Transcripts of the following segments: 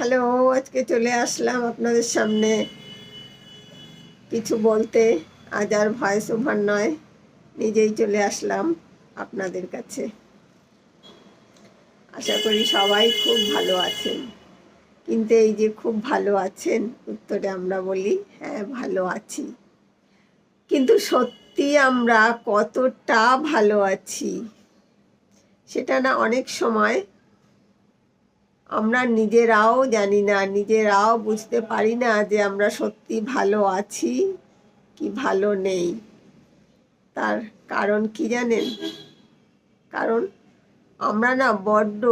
Hello, আজকে চলে আসলাম আপনাদের সামনে কিছু বলতে। আজ আর ভয়েস ওভার নয়, নিজেই চলে আসলাম আপনাদের কাছে। আশা করি সবাই খুব ভালো আছেন। কিন্তু এই যে খুব ভালো আছেন, উত্তরে আমরা বলি হ্যাঁ ভালো আছি। কিন্তু সত্যি আমরা কতটা ভালো আছি, সেটা না অনেক সময় আমরা নিজেরাও জানি না, নিজেরাও বুঝতে পারি না যে আমরা সত্যি ভালো আছি কি ভালো নেই। তার কারণ কি জানেন? কারণ আমরা না বড্ড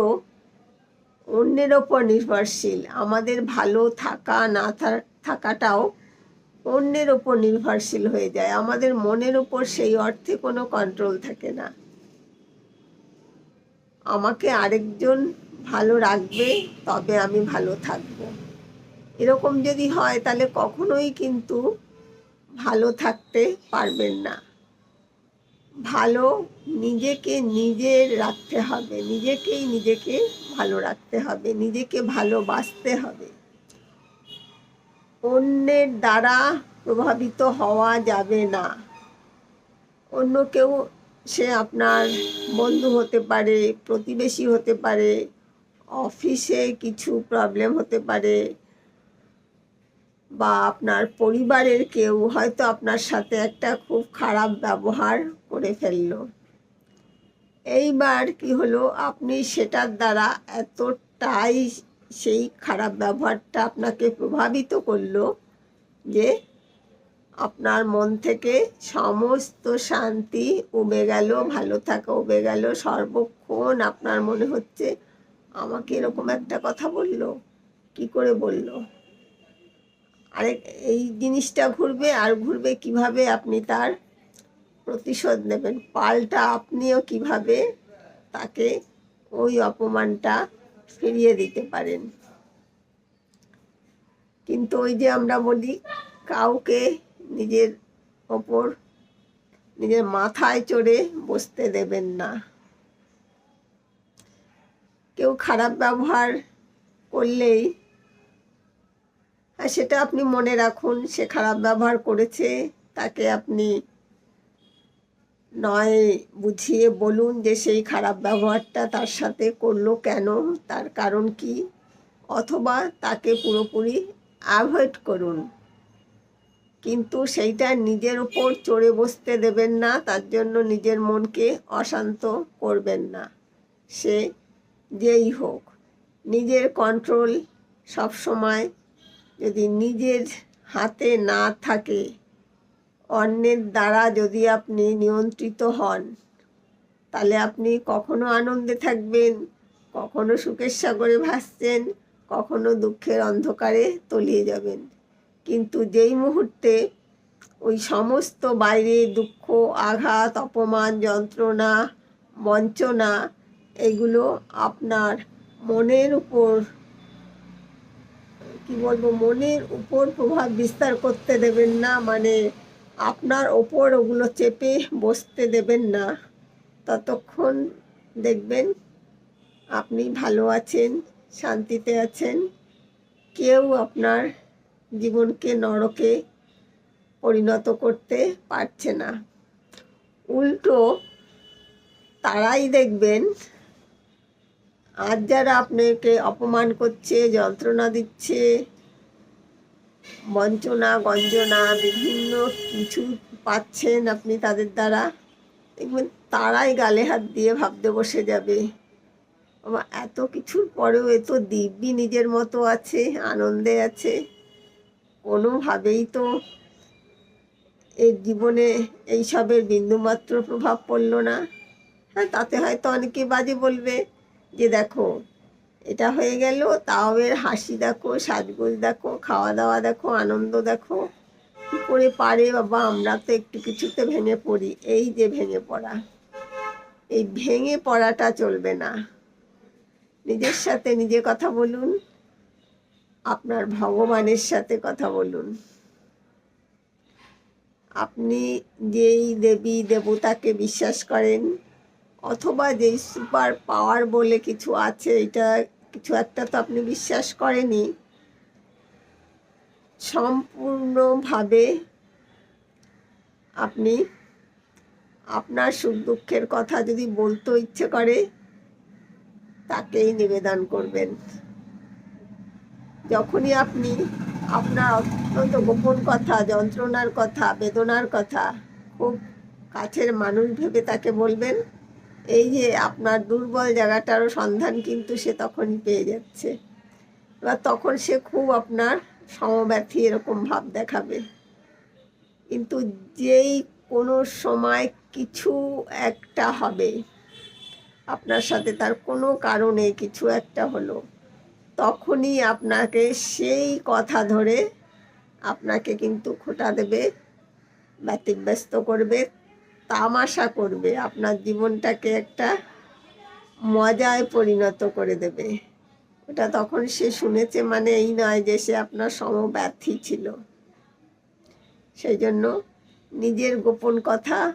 অন্যের ওপর নির্ভরশীল। আমাদের ভালো থাকা, না থাকাটাও অন্যের ওপর নির্ভরশীল হয়ে যায়। আমাদের মনের ওপর সেই অর্থে কোনো কন্ট্রোল থাকে না। আমাকে আরেকজন ভালো রাখবে, তবে আমি ভালো থাকব। এরকম যদি হয়, তাহলে কখনোই কিন্তু ভালো থাকতে পারবেন না। ভালো নিজেকে নিজে রাখতে হবে, নিজেকেই নিজেকে ভালো রাখতে হবে, নিজেকে ভালোবাসতে হবে। অন্যের দ্বারা প্রভাবিত হওয়া যাবে না। অন্য কেউ, সে আপনার বন্ধু হতে পারে, প্রতিবেশী হতে পারে অফিসে কিছু প্রবলেম হতে পারে বা আপনার পরিবারের কেউ হয়তো আপনার সাথে একটা খুব খারাপ ব্যবহার করে ফেলল। এইবার কি হলো? আপনি সেটার দ্বারা এতটাই সেই খারাপ ব্যবহারটা আপনাকে প্রভাবিত করল যে আপনার মন থেকে সমস্ত শান্তি উবে গেল, ভালো থাকা উবে গেল। সর্বক্ষণ আপনার মনে হচ্ছে আমাকে এরকম একটা কথা বলল? কি করে বলল? আরেক এই জিনিসটা ঘুরবে আর ঘুরবে কীভাবে আপনি তার প্রতিশোধ নেবেন? পাল্টা আপনিও কীভাবে তাকে ওই অপমানটা ফিরিয়ে দিতে পারেন? কিন্তু ওই যে আমরা বলি, কাউকে নিজের ওপর, নিজের মাথায় চড়ে বসতে দেবেন না। কেউ খারাপ ব্যবহার করলেই সেটা আপনি মনে রাখুন, সে খারাপ ব্যবহার করেছে, তাকে আপনি নয় বুঝিয়ে বলুন যে সেই খারাপ ব্যবহারটা তার সাথে করল কেন, তার কারণ কি, অথবা তাকে পুরোপুরি অ্যাভয়েড করুন। কিন্তু সেইটা নিজের উপর চড়ে বসতে দেবেন না, তার জন্য নিজের মনকে অশান্ত করবেন না। সে যেই হোক। নিজের কন্ট্রোল সব সময় যদি নিজের হাতে না থাকে, অন্যের দ্বারা যদি আপনি নিয়ন্ত্রিত হন, তাহলে আপনি কখনো আনন্দে থাকবেন, কখনো সুখের সাগরে ভাসছেন, কখনো দুঃখের অন্ধকারে তলিয়ে যাবেন। কিন্তু যেই মুহূর্তে ওই সমস্ত বাইরে দুঃখ, আঘাত, অপমান, যন্ত্রণা, বঞ্চনা এগুলো আপনার মনের উপর, কি বলব, মনের উপর প্রভাব বিস্তার করতে দেবেন না মানে আপনার ওপর ওগুলো চেপে বসতে দেবেন না। ততক্ষণ দেখবেন আপনি ভালো আছেন, শান্তিতে আছেন। কেউ আপনার জীবনকে নরকে পরিণত করতে পারছে না। উল্টো তারাই দেখবেন আজ যারা আপনাকে অপমান করছে, যন্ত্রণা দিচ্ছে, বঞ্চনা, গঞ্জনা, বিভিন্ন কিছু পাচ্ছেন আপনি তাদের দ্বারা, দেখবেন তারাই গালে হাত দিয়ে ভাবতে বসে যাবে। এত কিছুর পরেও এ তো দিব্যি নিজের মতো আছে, আনন্দে আছে। কোনোভাবেই তো এর জীবনে এইসবের বিন্দুমাত্র প্রভাব পড়ল না। হ্যাঁ তাতে হয়তো অনেকে বাজে বলবে যে দেখো, এটা হয়ে গেল, তাও এর হাসি দেখো, সাজগোজ দেখো, খাওয়া দাওয়া দেখো, আনন্দ দেখো। কী করে পারে বাবা, আমরা তো একটু কিছুতে ভেঙে পড়ি, এই যে ভেঙে পড়া। এই ভেঙে পড়াটা চলবে না। নিজের সাথে নিজে কথা বলুন, আপনার ভগবানের সাথে কথা বলুন। আপনি যেই দেবী দেবতাকে বিশ্বাস করেন অথবা যেই সুপার পাওয়ার বলে কিছু আছে, এটা কিছু একটা তো আপনি বিশ্বাস করেনি সম্পূর্ণভাবে আপনি আপনার সুখ দুঃখের কথা যদি বলতে ইচ্ছে করে, তাকেই নিবেদন করবেন। যখনই আপনি আপনার অত্যন্ত গোপন কথা, যন্ত্রণার কথা, বেদনার কথা, খুব কাছের মানুষ ভেবে তাকে বলবেন এই যে আপনার দুর্বল জায়গাটারও সন্ধান কিন্তু সে তখনই পেয়ে যাচ্ছে। এবার তখন সে খুব আপনার সমব্যথী এরকম ভাব দেখাবে। কিন্তু যেই কোনো সময় কিছু একটা হবে, আপনার সাথে তার কোনো কারণে কিছু একটা হলো, তখনই আপনাকে সেই কথা ধরে আপনাকে কিন্তু খোটা দেবে, ব্যতিব্যস্ত করবে তামাশা করবে। আপনার জীবনটাকে একটা মজায় পরিণত করে দেবে। ওটা তখন সে শুনেছে মানে এই নয় যে সে আপনার সমব্যথী ছিল। সেই জন্য নিজের গোপন কথা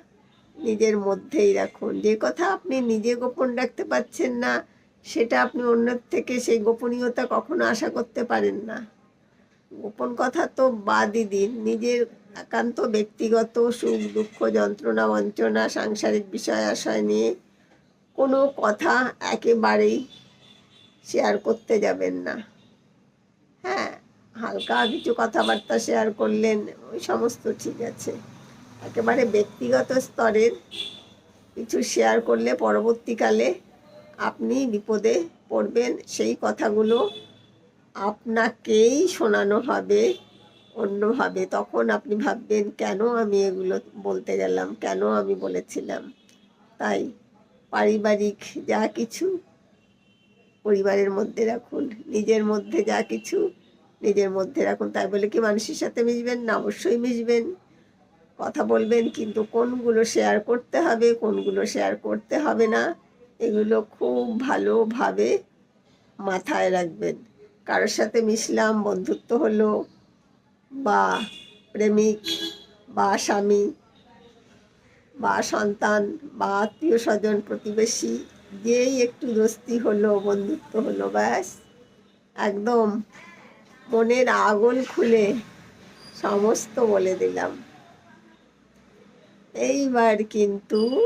নিজের মধ্যেই রাখুন। যে কথা আপনি নিজে গোপন রাখতে পারছেন না, সেটা আপনি অন্যের থেকে সেই গোপনীয়তা কখনো আশা করতে পারেন না। গোপন কথা তো বাদই দিন। নিজের একান্ত ব্যক্তিগত সুখ, দুঃখ, যন্ত্রণা, বঞ্চনা, সাংসারিক বিষয়, আশয় নিয়ে কোনো কথা একেবারেই শেয়ার করতে যাবেন না। হ্যাঁ হালকা কিছু কথাবার্তা শেয়ার করলেন, ওই সমস্ত ঠিক আছে। একেবারে ব্যক্তিগত স্তরের কিছু শেয়ার করলে পরবর্তীকালে আপনি বিপদে পড়বেন। সেই কথাগুলো আপনাকেই শোনানো হবে। অন্যভাবে। তখন আপনি ভাববেন, কেন আমি এগুলো বলতে গেলাম? কেন আমি বলেছিলাম? তাই পারিবারিক যা কিছু পরিবারের মধ্যে রাখুন, নিজের মধ্যে যা কিছু নিজের মধ্যে রাখুন। তাই বলে কি মানুষের সাথে মিশবেন? না, অবশ্যই মিশবেন। কথা বলবেন, কিন্তু কোনগুলো শেয়ার করতে হবে, কোনগুলো শেয়ার করতে হবে না, এগুলো খুব ভালোভাবে মাথায় রাখবেন। কারোর সাথে মিশলাম, বন্ধুত্ব হলো বা প্রেমিক, বা স্বামী, বা সন্তান, বা আত্মীয় স্বজন, প্রতিবেশী, যেই একটু দোস্তি হলো, বন্ধুত্ব হলো, ব্যাস। একদম মনের আগুন খুলে সমস্ত বলে দিলাম। এইবার কিন্তু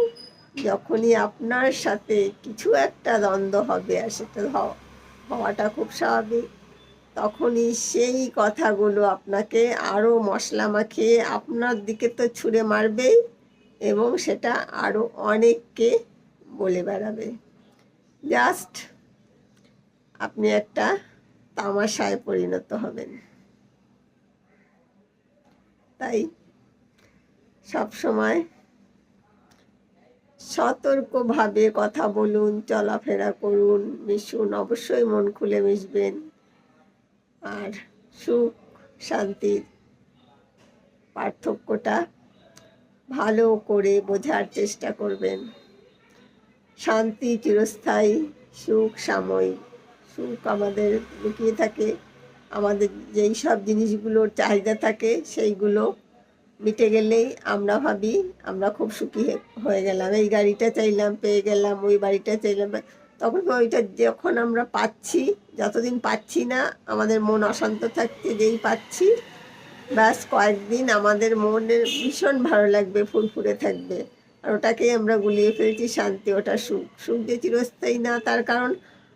যখনই আপনার সাথে কিছু একটা দ্বন্দ্ব হবে, আর সেটা হওয়াটা খুব স্বাভাবিক। তখনই সেই কথাগুলো আপনাকে আরও মশলা মাখিয়ে আপনার দিকে তো ছুঁড়ে মারবেই এবং সেটা আরও অনেককে বলে বেড়াবে। জাস্ট আপনি একটা তামাশায় পরিণত হবেন। তাই সব সময় সতর্কভাবে কথা বলুন, চলাফেরা করুন, মিশুন, অবশ্যই মন খুলে মিশবেন। আর সুখ শান্তির পার্থক্যটা ভালো করে বোঝার চেষ্টা করবেন। শান্তি চিরস্থায়ী, সুখ সাময়িক। সুখ আমাদের লুকিয়ে থাকে, আমাদের যেই সব জিনিসগুলোর চাহিদা থাকে সেইগুলো মিটে গেলেই আমরা ভাবি, আমরা খুব সুখী হয়ে গেলাম। এই গাড়িটা চাইলাম, পেয়ে গেলাম, ওই বাড়িটা চাইলাম তখন ওইটা যখন আমরা পাচ্ছি, যতদিন পাচ্ছি না, আমাদের মন অশান্ত থাকছে যেই পাচ্ছি, ব্যাস কয়েকদিন আমাদের মনের ভীষণ ভালো লাগবে ফুরফুরে থাকবে। আর ওটাকেই আমরা গুলিয়ে ফেলছি, শান্তি ওটা সুখ। সুখ যে চিরস্থায়ী না, তার কারণ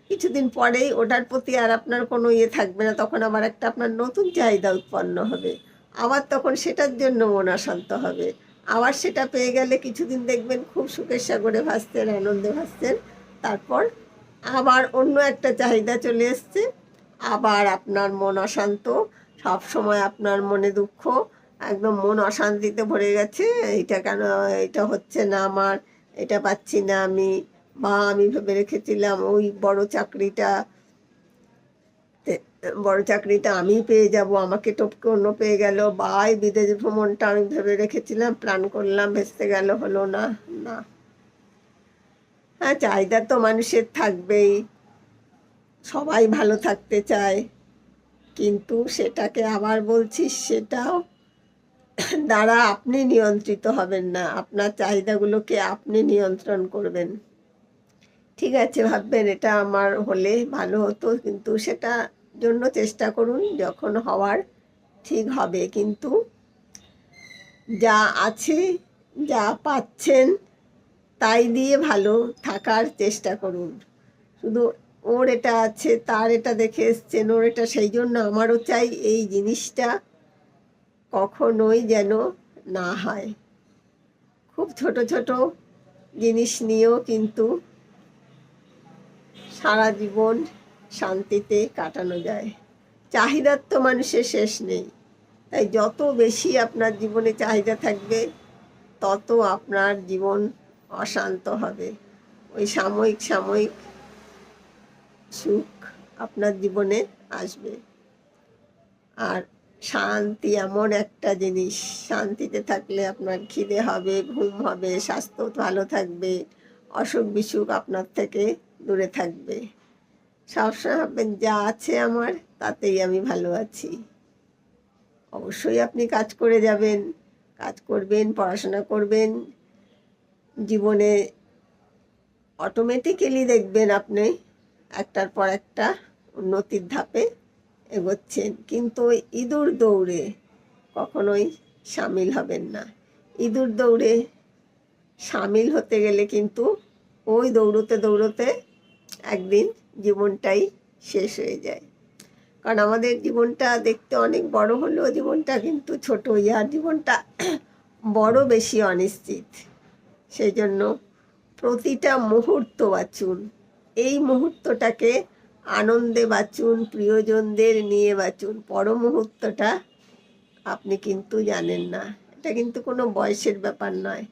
কিছুদিন পরেই ওটার প্রতি আর আপনার কোনো ইয়ে থাকবে না, তখন আবার একটা আপনার নতুন চাহিদা উৎপন্ন হবে। আবার তখন সেটার জন্য মন অশান্ত হবে। আবার সেটা পেয়ে গেলে কিছুদিন দেখবেন খুব সুখের সাগরে ভাসছেন, আনন্দে ভাসছেন। তারপর আবার অন্য একটা চাহিদা চলে এসছে। আবার আপনার মন অশান্ত সব সময় আপনার মনে দুঃখ, একদম মন অশান্তিতে ভরে গেছে। এইটা কেন এটা হচ্ছে না আমার, এটা পাচ্ছি না আমি, বা আমি ভেবে রেখেছিলাম ওই বড় চাকরিটা বড় চাকরিটা আমি পেয়ে যাব, আমাকে টপকে অন্য পেয়ে গেল, বা এই বিদেশ ভ্রমণটা আমি ভেবে রেখেছিলাম, প্ল্যান করলাম ভেস্তে গেল, হলো না না। হ্যাঁ চাহিদা তো মানুষের থাকবেই। সবাই ভালো থাকতে চায়। কিন্তু সেটাকে আবার বলছি, সেটাও দ্বারা আপনি নিয়ন্ত্রিত হবেন না। আপনার চাহিদাগুলোকে আপনি নিয়ন্ত্রণ করবেন। ঠিক আছে, ভাববেন এটা আমার হলে ভালো হতো, কিন্তু সেটা জন্য চেষ্টা করুন, যখন হওয়ার ঠিক হবে। কিন্তু যা আছে, যা পাচ্ছেন তাই দিয়ে ভালো থাকার চেষ্টা করুন। শুধু ওর এটা আছে, তার এটা দেখে এসছেন, ওর এটা সেই জন্য আমারও চাই এই জিনিসটা কখনোই যেন না হয়। খুব ছোট ছোট জিনিস নিয়েও কিন্তু সারা জীবন শান্তিতে কাটানো যায়। চাহিদার তো মানুষের শেষ নেই। তাই যত বেশি আপনার জীবনে চাহিদা থাকবে, তত আপনার জীবন অশান্ত হবে। ওই সাময়িক সাময়িক সুখ আপনার জীবনে আসবে। আর শান্তি এমন একটা জিনিস, শান্তিতে থাকলে আপনার খিদে হবে, ঘুম হবে, স্বাস্থ্য ভালো থাকবে, অসুখ বিসুখ আপনার থেকে দূরে থাকবে। সবসময় ভাববেন, যা আছে আমার, তাতেই আমি ভালো আছি। অবশ্যই আপনি কাজ করে যাবেন, কাজ করবেন, পড়াশোনা করবেন জীবনে অটোমেটিক্যালি দেখবেন আপনি একটার পর একটা উন্নতির ধাপে এগোচ্ছেন। কিন্তু ইঁদুর দৌড়ে কখনোই সামিল হবেন না। ইঁদুর দৌড়ে সামিল হতে গেলে কিন্তু ওই দৌড়তে দৌড়তে একদিন জীবনটাই শেষ হয়ে যায়। কারণ আমাদের জীবনটা দেখতে অনেক বড় হলেও জীবনটা কিন্তু ছোট। ইয়ার জীবনটা বড় বেশি অনিশ্চিত। সেই জন্য প্রতিটা মুহূর্ত বাঁচুন। এই মুহূর্তটাকে আনন্দে বাঁচুন, প্রিয়জনদের নিয়ে বাঁচুন। পর মুহূর্তটা আপনি কিন্তু জানেন না। এটা কিন্তু কোনো বয়সের ব্যাপার নয়।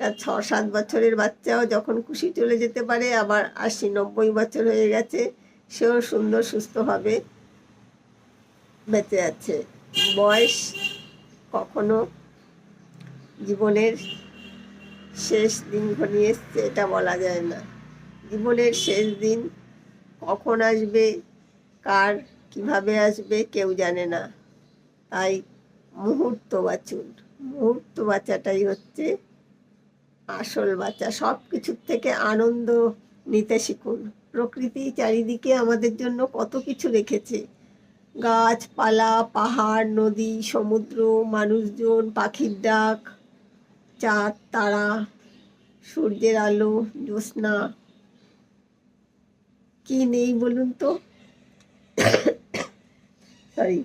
তা ছ সাত বছরের বাচ্চাও যখন খুশি চলে যেতে পারে, আবার আশি নব্বই বছর হয়ে গেছে, সেও সুন্দর, সুস্থভাবে বেঁচে আছে। বয়স কখনো জীবনের শেষ দিন ঘনিয়ে এসছে, এটা বলা যায় না। জীবনের শেষ দিন কখন আসবে, কার কীভাবে আসবে, কেউ জানে না। তাই মুহূর্ত বাঁচুন। মুহূর্ত বাঁচাটাই হচ্ছে আসল বাচ্চা সব কিছুর থেকে আনন্দ নিতে শিখুন। প্রকৃতি চারিদিকে আমাদের জন্য কত কিছু রেখেছে। গাছপালা, পাহাড়, নদী, সমুদ্র, মানুষজন, পাখির ডাক। চাঁদ, তারা, সূর্যের আলো, জ্যোৎস্না। কি নেই বলুন তো? সরি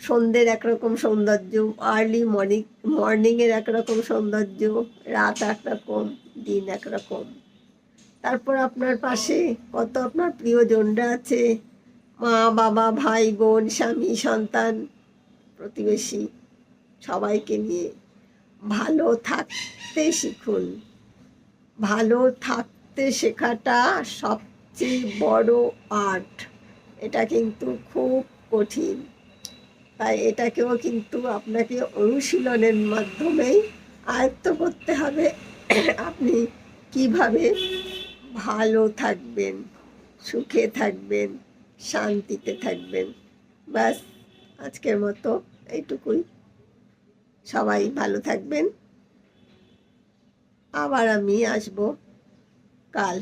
সন্ধ্যের একরকম সৌন্দর্য আর্লি মর্নিং মর্নিংয়ের একরকম সৌন্দর্য, রাত একরকম, দিন একরকম। তারপর আপনার পাশে কত আপনার প্রিয়জনরা আছে? মা, বাবা, ভাই, বোন, স্বামী, সন্তান, প্রতিবেশী, সবাইকে নিয়ে। ভালো থাকতে শিখুন। ভালো থাকতে শেখাটা সবচেয়ে বড় আর্ট। এটা কিন্তু খুব কঠিন। তাই এটাকেও কিন্তু আপনাকে অনুশীলনের মাধ্যমেই আয়ত্ত করতে হবে। আপনি কীভাবে ভালো থাকবেন, সুখে থাকবেন, শান্তিতে থাকবেন, ব্যাস আজকের মতো এইটুকুই। সবাই ভালো থাকবেন। আবার আমি আসব কাল।